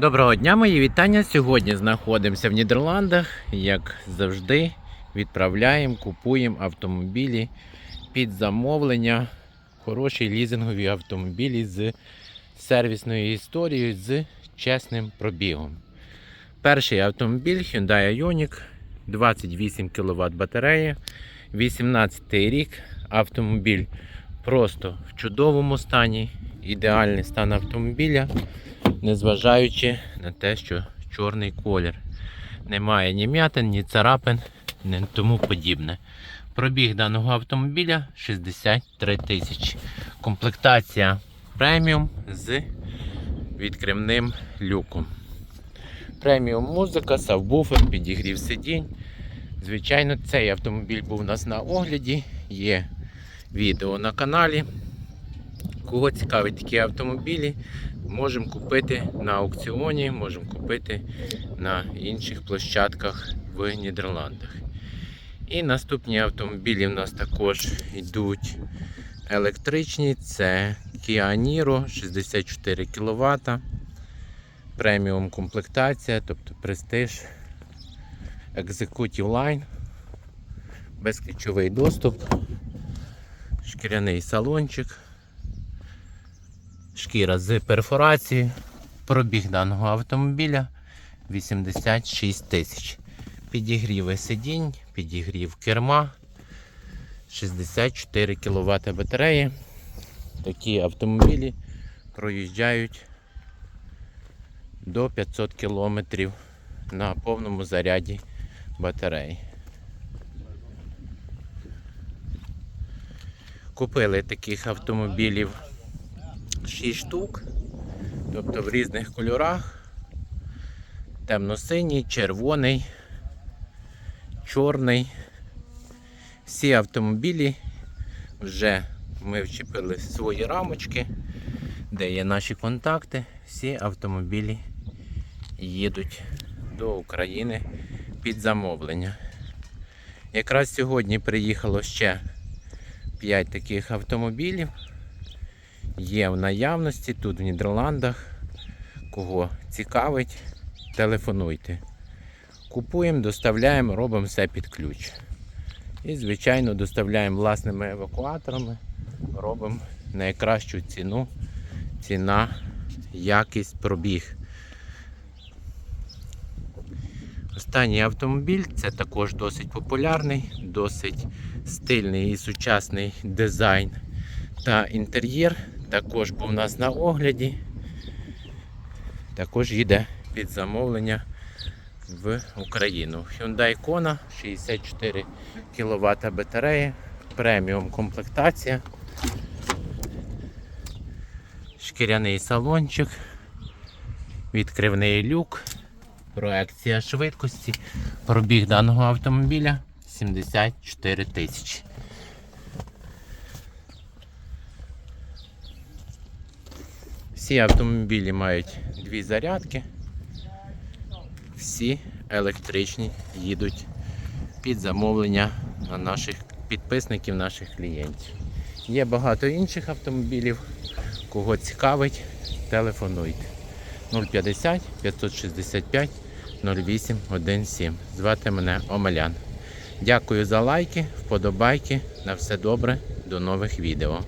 Доброго дня, мої вітання. Сьогодні знаходимося в Нідерландах. Як завжди, відправляємо, купуємо автомобілі під замовлення. Хороші лізингові автомобілі з сервісною історією, з чесним пробігом. Перший автомобіль Hyundai Ioniq, 28 кВт батарея, 18 рік. Автомобіль просто в чудовому стані, ідеальний стан автомобіля незважаючи на те, що чорний колір. Немає ні м'ятин, ні царапин, ні тому подібне. Пробіг даного автомобіля 63 тисячі. Комплектація преміум з відкривним люком. Преміум музика, сабвуфер, підігрів сидінь. Звичайно, цей автомобіль був у нас на огляді. Є відео на каналі. Кого цікавить такі автомобілі, можемо купити на аукціоні, можемо купити на інших площадках в Нідерландах. І наступні автомобілі в нас також йдуть електричні. Це Kia Niro 64 кВт. Преміум комплектація, тобто Prestige Executive Line, безключовий доступ, шкіряний салончик шкіра з перфорацією. Пробіг даного автомобіля 86 тисяч. Підігріви сидінь, підігрів керма, 64 кВт батареї. Такі автомобілі проїжджають до 500 км на повному заряді батареї. Купили таких автомобілів 6 штук, тобто в різних кольорах. Темно-синій, червоний, чорний. Всі автомобілі вже ми вчепили свої рамочки, де є наші контакти. Всі автомобілі їдуть до України під замовлення. Якраз сьогодні приїхало ще 5 таких автомобілів є в наявності тут в Нідерландах. Кого цікавить, телефонуйте. Купуємо, доставляємо, робимо все під ключ. І, звичайно, доставляємо власними евакуаторами, робимо найкращу ціну, ціна, якість, пробіг. Останній автомобіль це також досить популярний, досить стильний і сучасний дизайн та інтер'єр також був у нас на огляді. Також їде під замовлення в Україну. Hyundai Kona 64 кВт батарея, преміум комплектація, шкіряний салончик, відкривний люк, проекція швидкості, пробіг даного автомобіля 74 тисячі. Всі автомобілі мають дві зарядки, всі електричні їдуть під замовлення на наших підписників, наших клієнтів. Є багато інших автомобілів. Кого цікавить, телефонуйте 050 565 08 17. Звати мене Омелян. Дякую за лайки, вподобайки. На все добре, до нових відео.